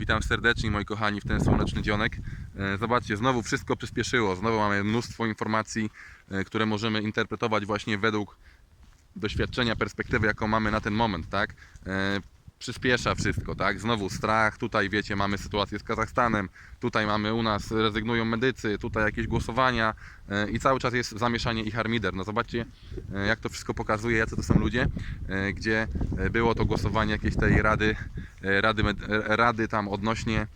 Witam serdecznie moi kochani w ten słoneczny dzionek. E, Zobaczcie, znowu wszystko przyspieszyło. Znowu mamy mnóstwo informacji, e, które możemy interpretować właśnie według doświadczenia, perspektywy, jaką mamy na ten moment, tak? Przyspiesza wszystko, tak? Znowu strach, tutaj wiecie, mamy sytuację z Kazachstanem, tutaj mamy u nas, rezygnują medycy, tutaj jakieś głosowania e, i cały czas jest zamieszanie i harmider. No zobaczcie, e, jak to wszystko pokazuje, jacy to są ludzie, e, gdzie było to głosowanie jakiejś tej rady, rady, rady tam odnośnie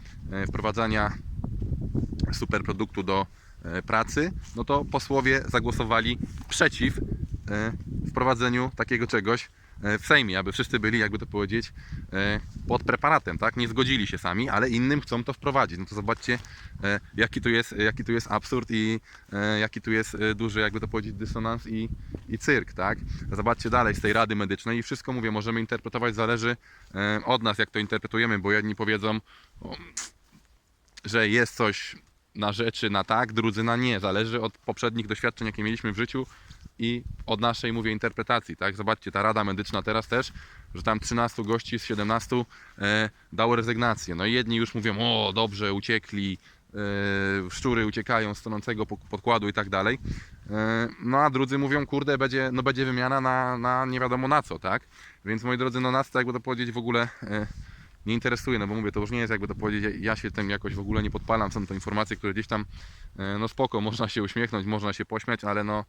wprowadzania superproduktu do pracy, no to posłowie zagłosowali przeciw wprowadzeniu takiego czegoś w Sejmie, aby wszyscy byli, jakby to powiedzieć, e, pod preparatem, tak? Nie zgodzili się sami, ale innym chcą to wprowadzić. No to zobaczcie, e, jaki tu jest, jaki tu jest absurd i e, jaki tu jest e, duży, jakby to powiedzieć, dysonans i, i cyrk, tak? Zobaczcie dalej z tej Rady Medycznej i wszystko, mówię, możemy interpretować, zależy e, od nas, jak to interpretujemy, bo jedni powiedzą, że jest coś na rzeczy na tak, drudzy na nie. Zależy od poprzednich doświadczeń, jakie mieliśmy w życiu i od naszej, mówię, interpretacji. Tak? Zobaczcie, ta Rada Medyczna teraz też, że tam 13 gości z 17 e, dało rezygnację. No i jedni już mówią, o dobrze, uciekli, e, szczury uciekają z tonącego podkładu i tak dalej. E, no a drudzy mówią, kurde, będzie, no będzie wymiana na, na nie wiadomo na co, tak? Więc moi drodzy, no nas to jakby to powiedzieć w ogóle e, nie interesuje, no bo mówię, to już nie jest jakby to powiedzieć, ja się tym jakoś w ogóle nie podpalam, są to informacje, które gdzieś tam, e, no spoko, można się uśmiechnąć, można się pośmiać, ale no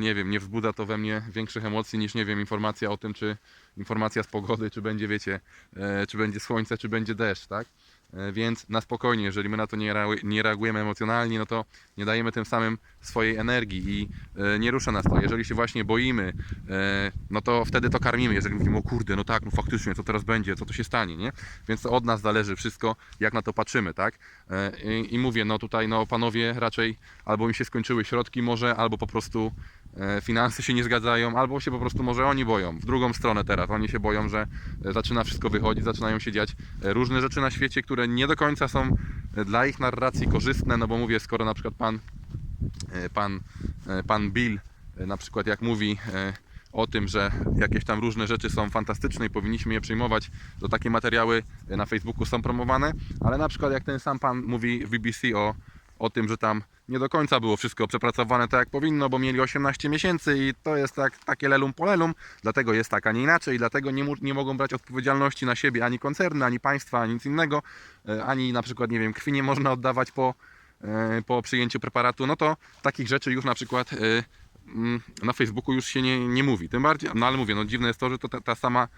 nie wiem, nie wzbudza to we mnie większych emocji niż, nie wiem, informacja o tym, czy informacja z pogody, czy będzie, wiecie, e, czy będzie słońce, czy będzie deszcz, tak? E, Więc na spokojnie, jeżeli my na to nie, reagu- nie reagujemy emocjonalnie, no to nie dajemy tym samym swojej energii i e, nie rusza nas to. Jeżeli się właśnie boimy, e, no to wtedy to karmimy. Jeżeli mówimy, o kurde, no tak, no faktycznie, co teraz będzie, co to się stanie, nie? Więc to od nas zależy wszystko, jak na to patrzymy, tak? I, i mówię, no tutaj, no panowie raczej albo im się skończyły środki może, albo po prostu finanse się nie zgadzają, albo się po prostu może oni boją. W drugą stronę teraz. Oni się boją, że e, zaczyna wszystko wychodzić, zaczynają się dziać e, różne rzeczy na świecie, które nie do końca są e, dla ich narracji korzystne, no bo mówię, skoro na przykład pan, e, pan, e, pan Bill e, na przykład jak mówi e, o tym, że jakieś tam różne rzeczy są fantastyczne i powinniśmy je przyjmować, to takie materiały e, na Facebooku są promowane, ale na przykład jak ten sam pan mówi w BBC o, o tym, że tam nie do końca było wszystko przepracowane tak jak powinno, bo mieli 18 miesięcy i to jest tak, takie lelum polelum, dlatego jest tak, a nie inaczej, dlatego nie, nie mogą brać odpowiedzialności na siebie ani koncerny, ani państwa, ani nic innego, e, ani na przykład, nie wiem, krwi nie można oddawać po, e, po przyjęciu preparatu, no to takich rzeczy już na przykład e, na Facebooku już się nie, nie mówi. Tym bardziej, no ale mówię, no dziwne jest to, że to ta, ta sama,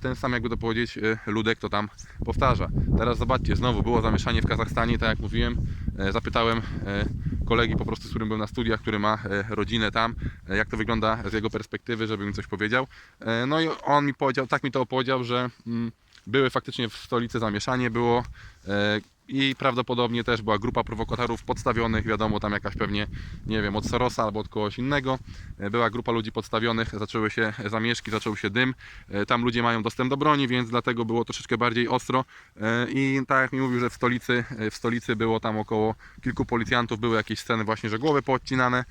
ten sam jakby to powiedzieć e, ludek to tam powtarza. Teraz zobaczcie, znowu było zamieszanie w Kazachstanie, tak jak mówiłem, e, zapytałem e, kolegi po prostu, z którym byłem na studiach, który ma rodzinę tam, jak to wygląda z jego perspektywy, żeby mi coś powiedział. No i on mi powiedział, tak mi to opowiedział, że mm, były faktycznie w stolicy zamieszanie, było i prawdopodobnie też była grupa prowokatorów podstawionych, wiadomo, tam jakaś pewnie, nie wiem, od Sorosa albo od kogoś innego. E, Była grupa ludzi podstawionych, zaczęły się zamieszki, zaczął się dym. E, Tam ludzie mają dostęp do broni, więc dlatego było troszeczkę bardziej ostro. E, I tak jak mi mówił, że w stolicy, w stolicy było tam około kilku policjantów, były jakieś sceny właśnie, że głowy poodcinane.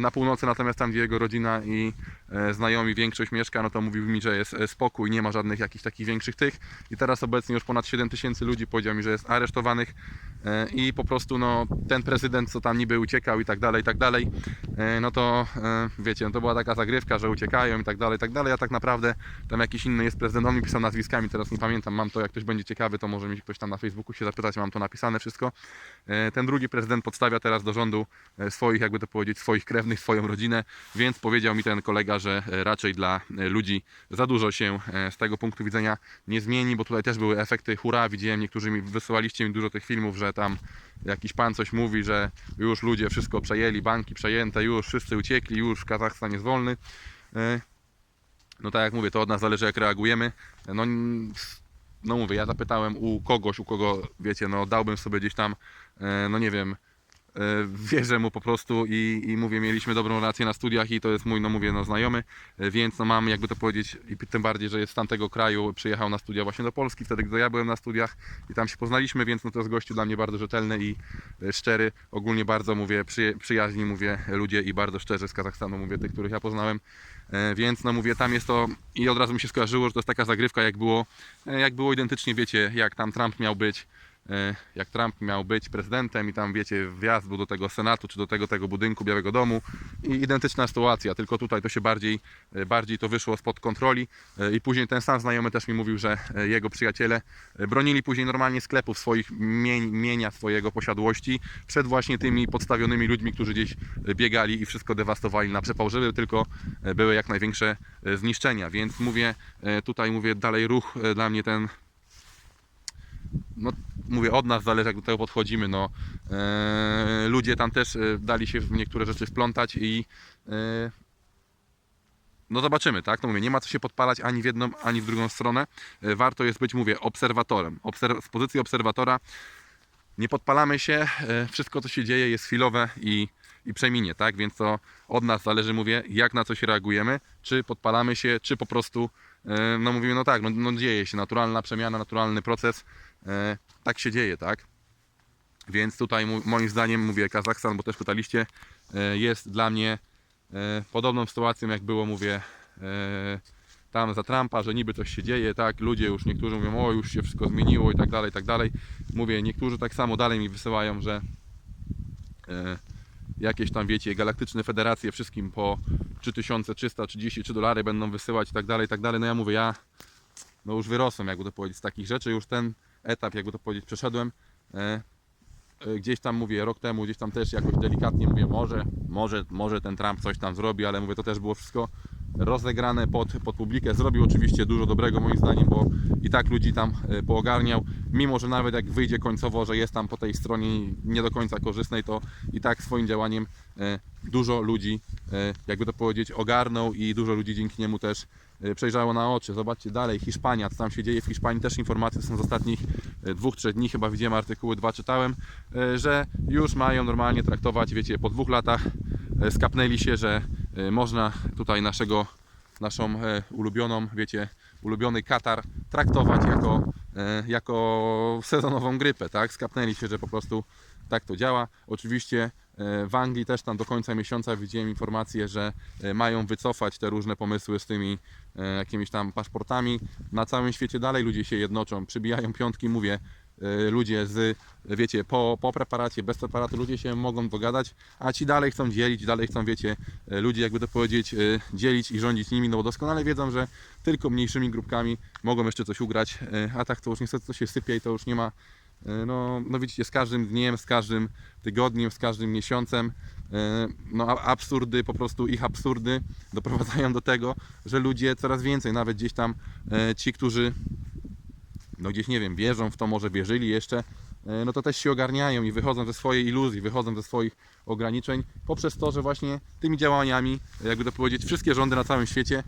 Na północy natomiast tam, gdzie jego rodzina i znajomi, większość mieszka, no to mówił mi, że jest spokój, nie ma żadnych jakichś takich większych tych. I teraz obecnie już ponad 7 tysięcy ludzi powiedział mi, że jest aresztowanych e, i po prostu no, ten prezydent, co tam niby uciekał i tak dalej, i tak dalej, e, no to e, wiecie, no to była taka zagrywka, że uciekają i tak dalej, i tak dalej, a tak naprawdę tam jakiś inny jest prezydent, on mi pisał nazwiskami, teraz nie pamiętam, mam to, jak ktoś będzie ciekawy, to może mi ktoś tam na Facebooku się zapytać, mam to napisane wszystko. Ten drugi prezydent podstawia teraz do rządu swoich, jakby to powiedzieć, swoich krewnych, swoją rodzinę, więc powiedział mi ten kolega, że raczej dla ludzi za dużo się z tego punktu widzenia nie zmieni, bo tutaj też były efekty hura, widziałem, niektórzy mi wysyłaliście mi dużo tych filmów, że tam jakiś pan coś mówi, że już ludzie wszystko przejęli, banki przejęte, już wszyscy uciekli, już Kazachstan jest wolny. E, No tak jak mówię, to od nas zależy jak reagujemy. No, n- no mówię, ja zapytałem u kogoś, u kogo, wiecie, no dałbym sobie gdzieś tam, e, no nie wiem, wierzę mu po prostu i, i mówię, mieliśmy dobrą relację na studiach i to jest mój, no mówię, no znajomy, e, więc no mam jakby to powiedzieć i tym bardziej, że jest z tamtego kraju, przyjechał na studia właśnie do Polski, wtedy gdy ja byłem na studiach i tam się poznaliśmy, więc no to jest gościu dla mnie bardzo rzetelny i e, szczery, ogólnie bardzo mówię, przy, przyjaźni mówię ludzie i bardzo szczerzy z Kazachstanu mówię, tych, których ja poznałem, E, więc no mówię, tam jest to i od razu mi się skojarzyło, że to jest taka zagrywka jak było, e, jak było identycznie, wiecie, jak tam Trump miał być, e, jak Trump miał być prezydentem i tam wiecie, wjazd był do tego Senatu czy do tego, tego budynku Białego Domu i identyczna sytuacja, tylko tutaj to się bardziej, e, bardziej to wyszło spod kontroli e, i później ten sam znajomy też mi mówił, że e, jego przyjaciele e, bronili później normalnie sklepów swoich mienia, swojego posiadłości przed właśnie tymi podstawionymi ludźmi, którzy gdzieś e, biegali i wszystko dewastowali na przepał, żeby tylko e, były jak największe e, zniszczenia, więc mówię, e, tutaj mówię dalej ruch e, dla mnie ten no mówię, od nas zależy jak do tego podchodzimy, no e, ludzie tam też e, dali się w niektóre rzeczy wplątać i e, no zobaczymy, tak? No mówię, nie ma co się podpalać ani w jedną, ani w drugą stronę. Warto jest być, mówię, obserwatorem. Obser- z pozycji obserwatora nie podpalamy się, wszystko co się dzieje jest chwilowe i, i przeminie, tak? Więc to od nas zależy, mówię, jak na coś reagujemy, czy podpalamy się, czy po prostu, no mówimy, no tak, no, no dzieje się, naturalna przemiana, naturalny proces, tak się dzieje, tak? Więc tutaj moim zdaniem, mówię, Kazachstan, bo też pytaliście, e, jest dla mnie e, podobną sytuacją, jak było, mówię, e, tam za Trumpa, że niby coś się dzieje, tak, ludzie już niektórzy mówią, o już się wszystko zmieniło i tak dalej, i tak dalej. Mówię, niektórzy tak samo dalej mi wysyłają, że e, jakieś tam, wiecie, galaktyczne federacje wszystkim po 3333 dolary będą wysyłać i tak dalej, i tak dalej. No ja mówię, ja no już wyrosłem, jakby to powiedzieć, z takich rzeczy, już ten etap, jakby to powiedzieć, przeszedłem. E, e, gdzieś tam mówię, rok temu, gdzieś tam też jakoś delikatnie mówię, może, może, może ten Trump coś tam zrobi, ale mówię, to też było wszystko rozegrane pod, pod publikę. Zrobił oczywiście dużo dobrego moim zdaniem, bo i tak ludzi tam e, poogarniał. Mimo, że nawet jak wyjdzie końcowo, że jest tam po tej stronie nie do końca korzystnej, to i tak swoim działaniem dużo ludzi, jakby to powiedzieć, ogarnął i dużo ludzi dzięki niemu też przejrzało na oczy. Zobaczcie dalej, Hiszpania, co tam się dzieje w Hiszpanii, też informacje są z ostatnich e, dwóch, trzech dni, chyba widziałem artykuły, dwa czytałem, e, że już mają normalnie traktować, wiecie, po dwóch latach skapnęli się, że można tutaj naszego, naszą ulubioną, wiecie, ulubiony Katar traktować jako, jako sezonową grypę, tak? Skapnęli się, że po prostu tak to działa. Oczywiście e, w Anglii też tam do końca miesiąca widziałem informację, że e, mają wycofać te różne pomysły z tymi e, jakimiś tam paszportami. Na całym świecie dalej ludzie się jednoczą, przybijają piątki, mówię, ludzie z, wiecie, po, po preparacie, bez preparatu ludzie się mogą dogadać, a ci dalej chcą dzielić, dalej chcą, wiecie, ludzie, jakby to powiedzieć, dzielić i rządzić nimi, no bo doskonale wiedzą, że tylko mniejszymi grupkami mogą jeszcze coś ugrać, a tak to już niestety to się sypie i to już nie ma no, no widzicie, z każdym dniem, z każdym tygodniem, z każdym miesiącem, e, no absurdy, po prostu ich absurdy doprowadzają do tego, że ludzie coraz więcej, nawet gdzieś tam e, ci, którzy no gdzieś nie wiem, wierzą w to, może wierzyli jeszcze, e, no to też się ogarniają i wychodzą ze swojej iluzji, wychodzą ze swoich ograniczeń poprzez to, że właśnie tymi działaniami, jakby to powiedzieć, wszystkie rządy na całym świecie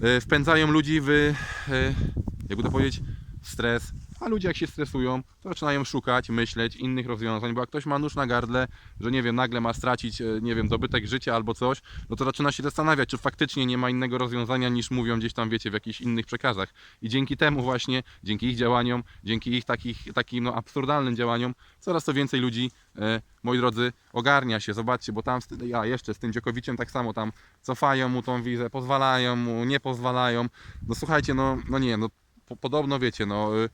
e, wpędzają ludzi w, e, jakby to powiedzieć, stres, a ludzie jak się stresują, to zaczynają szukać, myśleć innych rozwiązań, bo jak ktoś ma nóż na gardle, że nie wiem, nagle ma stracić, e, nie wiem, dobytek życia albo coś, no to zaczyna się zastanawiać, czy faktycznie nie ma innego rozwiązania niż mówią gdzieś tam, wiecie, w jakichś innych przekazach. I dzięki temu właśnie, dzięki ich działaniom, dzięki ich takich, takim no, absurdalnym działaniom, coraz to więcej ludzi, e, moi drodzy, ogarnia się. Zobaczcie, bo tam, ja jeszcze z tym Dziokowiciem tak samo tam cofają mu tą wizę, pozwalają mu, nie pozwalają. No słuchajcie, no, no nie, no po, podobno wiecie, no y,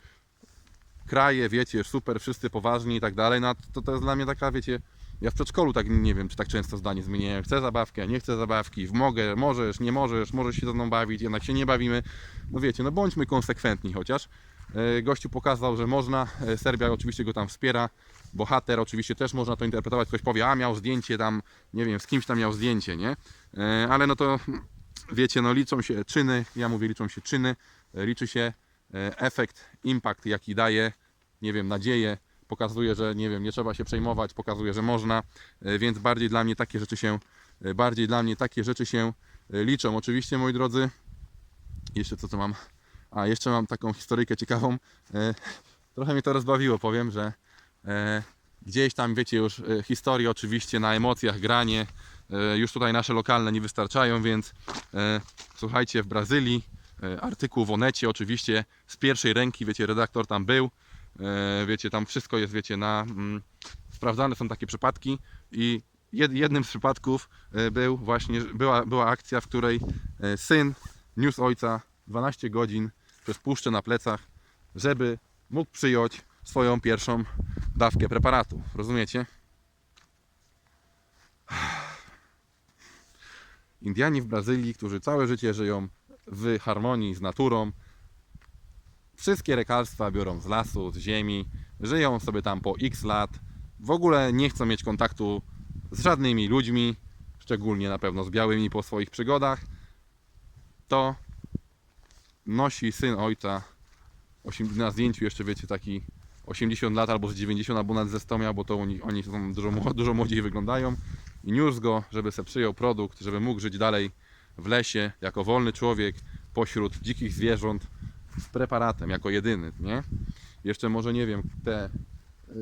kraje, wiecie, super, wszyscy poważni i tak dalej, no to, to jest dla mnie taka, wiecie, ja w przedszkolu tak nie wiem, czy tak często zdanie zmieniają. Chcę zabawkę, nie chcę zabawki, mogę, możesz, nie możesz, możesz się ze mną bawić, jednak się nie bawimy. No wiecie, no bądźmy konsekwentni chociaż. E, Gościu pokazał, że można, E, Serbia oczywiście go tam wspiera, bohater oczywiście też można to interpretować, ktoś powie, a miał zdjęcie tam, nie wiem, z kimś tam miał zdjęcie, nie? E, Ale no to wiecie, no liczą się czyny, ja mówię liczą się czyny, liczy się efekt, impact jaki daje, nie wiem, nadzieję, pokazuje, że nie wiem, nie trzeba się przejmować, pokazuje, że można, e, więc bardziej dla mnie takie rzeczy się, e, bardziej dla mnie takie rzeczy się e, liczą. Oczywiście, moi drodzy, jeszcze co to mam? A, jeszcze mam taką historyjkę ciekawą. E, Trochę mnie to rozbawiło, powiem, że e, gdzieś tam, wiecie, już e, historię oczywiście na emocjach, granie, e, już tutaj nasze lokalne nie wystarczają, więc e, słuchajcie, w Brazylii e, artykuł w Onecie oczywiście z pierwszej ręki, wiecie, redaktor tam był, e, wiecie, tam wszystko jest, wiecie, na... Mm, sprawdzane są takie przypadki i jed, jednym z przypadków e, był właśnie, była, była akcja, w której e, syn niósł ojca 12 godzin przez puszczę na plecach, żeby mógł przyjąć swoją pierwszą dawkę preparatu. Rozumiecie? Indianie w Brazylii, którzy całe życie żyją w harmonii z naturą, wszystkie lekarstwa biorą z lasu, z ziemi, żyją sobie tam po x lat, w ogóle nie chcą mieć kontaktu z żadnymi ludźmi, szczególnie na pewno z białymi po swoich przygodach, to nosi syn ojca, na zdjęciu jeszcze wiecie taki 80 lat albo z 90 albo nawet ze 100 miał, bo to oni, oni są dużo, dużo młodziej wyglądają. I niósł go, żeby se przyjął produkt, żeby mógł żyć dalej w lesie jako wolny człowiek pośród dzikich zwierząt z preparatem jako jedyny, nie? Jeszcze może nie wiem, te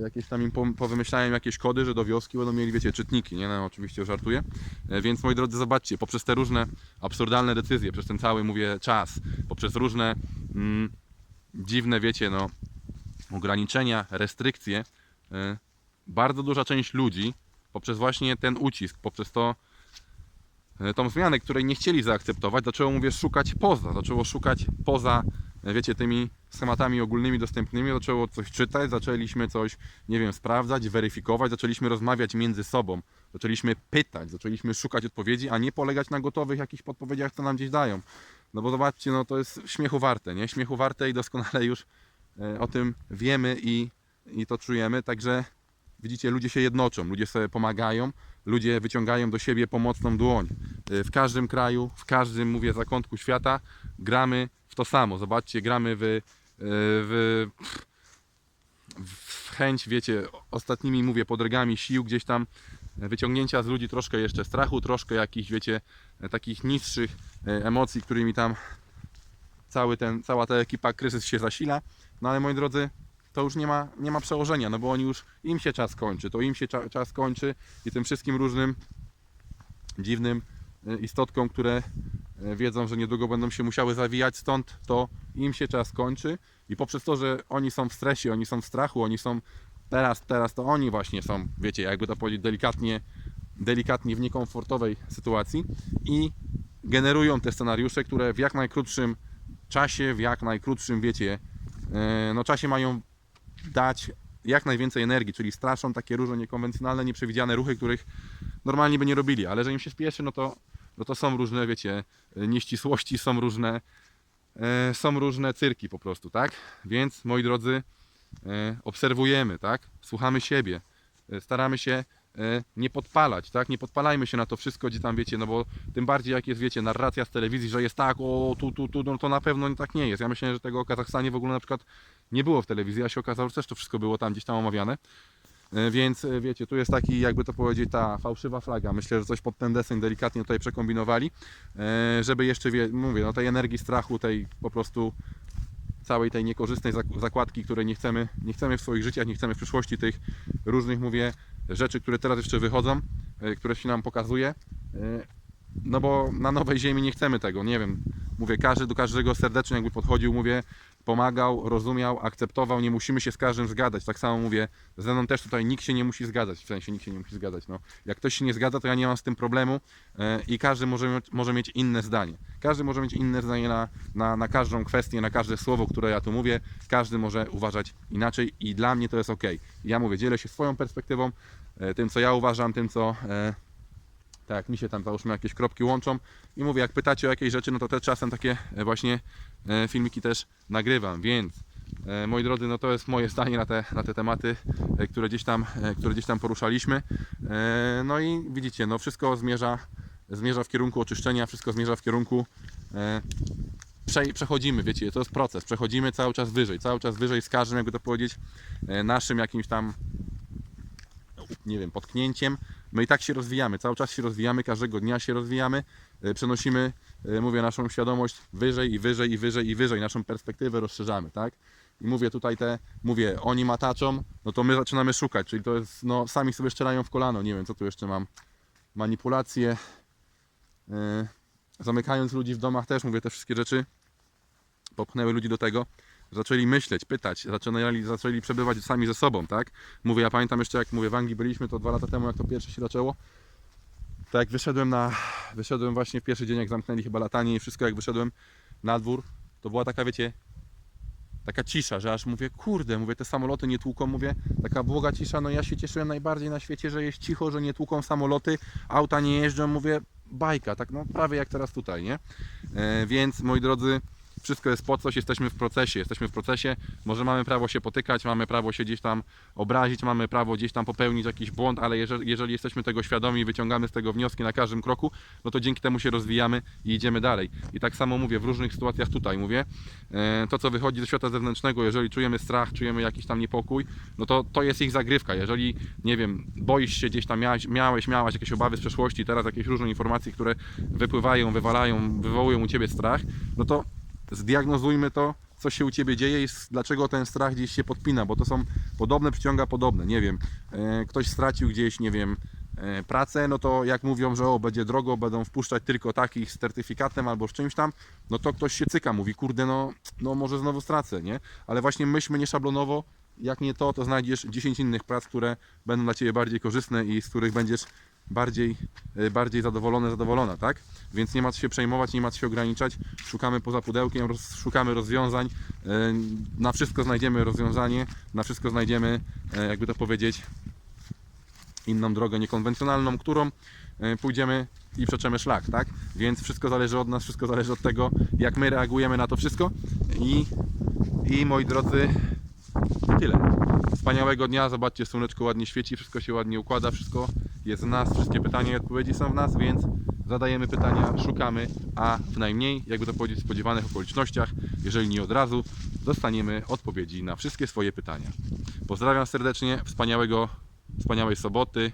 jakieś tam im po- powymyślałem jakieś kody, że do wioski będą mieli, wiecie, czytniki, nie? No, oczywiście żartuję. E, Więc moi drodzy, zobaczcie, poprzez te różne absurdalne decyzje, przez ten cały, mówię, czas, poprzez różne mm, dziwne, wiecie, no, ograniczenia, restrykcje, e, bardzo duża część ludzi poprzez właśnie ten ucisk, poprzez to, tą zmianę, której nie chcieli zaakceptować, zaczęło, mówię, szukać poza, zaczęło szukać poza, e, wiecie, tymi schematami ogólnymi, dostępnymi, zaczęło coś czytać, zaczęliśmy coś, nie wiem, sprawdzać, weryfikować, zaczęliśmy rozmawiać między sobą, zaczęliśmy pytać, zaczęliśmy szukać odpowiedzi, a nie polegać na gotowych jakichś podpowiedziach, co nam gdzieś dają. No bo zobaczcie, no to jest śmiechu warte, nie? Śmiechu warte i doskonale już e, o tym wiemy i, i to czujemy, także widzicie, ludzie się jednoczą, ludzie sobie pomagają, ludzie wyciągają do siebie pomocną dłoń. E, W każdym kraju, w każdym, mówię, zakątku świata gramy w to samo. Zobaczcie, gramy w, e, w, w chęć, wiecie, ostatnimi, mówię, podrygami sił gdzieś tam wyciągnięcia z ludzi troszkę jeszcze strachu, troszkę jakichś, wiecie, e, takich niższych emocji, którymi tam cały ten, cała ta ekipa kryzys się zasila. No ale moi drodzy, to już nie ma, nie ma przełożenia, no bo oni już, im się czas kończy, to im się cza, czas kończy i tym wszystkim różnym dziwnym e, istotkom, które e, wiedzą, że niedługo będą się musiały zawijać stąd, to im się czas kończy. I poprzez to, że oni są w stresie, oni są w strachu, oni są teraz, teraz to oni właśnie są, wiecie, jakby to powiedzieć delikatnie, delikatnie w niekomfortowej sytuacji i generują te scenariusze, które w jak najkrótszym czasie, w jak najkrótszym, wiecie, e, no czasie mają dać jak najwięcej energii, czyli straszą takie różne niekonwencjonalne, nieprzewidziane ruchy, których normalnie by nie robili, ale że im się spieszy, no to, no to są różne, wiecie, nieścisłości, są różne, e, są różne cyrki po prostu, tak? Więc, moi drodzy, e, obserwujemy, tak? Słuchamy siebie, e, staramy się nie podpalać, tak? Nie podpalajmy się na to wszystko, gdzie tam wiecie, no bo tym bardziej jak jest, wiecie, narracja z telewizji, że jest tak, o tu, tu, tu, no to na pewno tak nie jest. Ja myślę, że tego o Kazachstanie w ogóle na przykład nie było w telewizji, a się okazało, że też to wszystko było tam gdzieś tam omawiane. E, Więc e, wiecie, tu jest taki, jakby to powiedzieć, ta fałszywa flaga. Myślę, że coś pod ten deseń delikatnie tutaj przekombinowali, żeby jeszcze, mówię, no tej energii strachu, tej po prostu całej tej niekorzystnej zak- zakładki, której nie chcemy, nie chcemy w swoich życiach, nie chcemy w przyszłości tych różnych, mówię, rzeczy, które teraz jeszcze wychodzą, e, które się nam pokazuje. No bo na nowej ziemi nie chcemy tego, nie wiem. Mówię, każdy do każdego serdecznie jakby podchodził, mówię, pomagał, rozumiał, akceptował, nie musimy się z każdym zgadzać. Tak samo mówię, ze mną też tutaj nikt się nie musi zgadzać, w sensie nikt się nie musi zgadzać. No. Jak ktoś się nie zgadza, to ja nie mam z tym problemu e, i każdy może, może mieć inne zdanie. Każdy może mieć inne zdanie na, na, na każdą kwestię, na każde słowo, które ja tu mówię. Każdy może uważać inaczej i dla mnie to jest ok. Ja mówię, dzielę się swoją perspektywą, e, tym co ja uważam, tym co e, tak jak mi się tam załóżmy jakieś kropki łączą i mówię, jak pytacie o jakieś rzeczy, no to też czasem takie e, właśnie e, filmiki też nagrywam, więc e, moi drodzy, no to jest moje zdanie na te, na te tematy, które gdzieś tam, które gdzieś tam poruszaliśmy. No i widzicie, no wszystko zmierza, zmierza w kierunku oczyszczenia, wszystko zmierza w kierunku prze, przechodzimy, wiecie, to jest proces, przechodzimy cały czas wyżej, cały czas wyżej z każdym, jakby to powiedzieć, naszym jakimś tam nie wiem, potknięciem. My i tak się rozwijamy, cały czas się rozwijamy, każdego dnia się rozwijamy, e, przenosimy, e, mówię, naszą świadomość wyżej i wyżej i wyżej i wyżej, naszą perspektywę rozszerzamy, tak? i mówię tutaj te, mówię, oni mataczą, no to my zaczynamy szukać, czyli to jest, no sami sobie strzelają w kolano, nie wiem co tu jeszcze mam, manipulacje, yy, zamykając ludzi w domach też, mówię te wszystkie rzeczy, popchnęły ludzi do tego, zaczęli myśleć, pytać, zaczęli, zaczęli przebywać sami ze sobą, tak? Mówię, ja pamiętam jeszcze jak mówię, w Anglii byliśmy, to dwa lata temu, jak to pierwsze się zaczęło, to jak wyszedłem na, wyszedłem właśnie w pierwszy dzień, jak zamknęli chyba latanie i wszystko, jak wyszedłem na dwór, to była taka, wiecie, taka cisza, że aż mówię, kurde, mówię, te samoloty nie tłuką, mówię, taka błoga cisza, no ja się cieszyłem najbardziej na świecie, że jest cicho, że nie tłuką samoloty, auta nie jeżdżą, mówię, bajka, tak no prawie jak teraz tutaj, nie? E, więc moi drodzy, wszystko jest po coś, jesteśmy w procesie, jesteśmy w procesie, może mamy prawo się potykać, mamy prawo się gdzieś tam obrazić, mamy prawo gdzieś tam popełnić jakiś błąd, ale jeżeli, jeżeli jesteśmy tego świadomi i wyciągamy z tego wnioski na każdym kroku, no to dzięki temu się rozwijamy i idziemy dalej. I tak samo mówię w różnych sytuacjach tutaj, mówię, e, to co wychodzi ze świata zewnętrznego, jeżeli czujemy strach, czujemy jakiś tam niepokój, no to to jest ich zagrywka. Jeżeli, nie wiem, boisz się gdzieś tam, miałeś, miałeś, miałaś jakieś obawy z przeszłości, teraz jakieś różne informacje, które wypływają, wywalają, wywołują u Ciebie strach, no to zdiagnozujmy to, co się u Ciebie dzieje i dlaczego ten strach gdzieś się podpina, bo to są podobne przyciąga podobne, nie wiem, e, ktoś stracił gdzieś, nie wiem, e, pracę, no to jak mówią, że o, będzie drogo, będą wpuszczać tylko takich z certyfikatem albo z czymś tam, no to ktoś się cyka, mówi, kurde, no, no może znowu stracę, nie? Ale właśnie myślmy nie szablonowo, jak nie to, to znajdziesz 10 innych prac, które będą dla Ciebie bardziej korzystne i z których będziesz bardziej, e, bardziej zadowolony, zadowolona, tak? Więc nie ma co się przejmować, nie ma co się ograniczać. Szukamy poza pudełkiem, roz, szukamy rozwiązań. e, Na wszystko znajdziemy rozwiązanie, na wszystko znajdziemy, e, jakby to powiedzieć, inną drogę niekonwencjonalną, którą pójdziemy i przeczemy szlak, tak? Więc wszystko zależy od nas, wszystko zależy od tego, jak my reagujemy na to wszystko. I, i moi drodzy, tyle. Wspaniałego dnia, zobaczcie, słoneczko ładnie świeci, wszystko się ładnie układa, wszystko jest w nas, wszystkie pytania i odpowiedzi są w nas, więc zadajemy pytania, szukamy, a w najmniej, jakby to powiedzieć, spodziewanych okolicznościach, jeżeli nie od razu, dostaniemy odpowiedzi na wszystkie swoje pytania. Pozdrawiam serdecznie, wspaniałego, wspaniałej soboty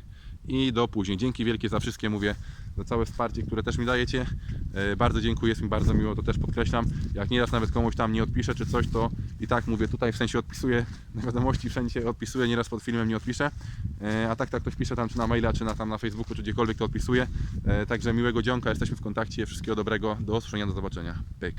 i do później. Dzięki wielkie za wszystkie, mówię, za całe wsparcie, które też mi dajecie. E, Bardzo dziękuję, jest mi bardzo miło, to też podkreślam. Jak nieraz nawet komuś tam nie odpiszę czy coś, to i tak mówię tutaj, w sensie odpisuję na wiadomości, wszędzie odpisuję, nieraz pod filmem nie odpiszę. E, A tak tak ktoś pisze tam czy na maila, czy na, tam na Facebooku, czy gdziekolwiek to odpisuję. E, Także miłego dzionka, jesteśmy w kontakcie, wszystkiego dobrego, do usłyszenia, do zobaczenia. Pyk.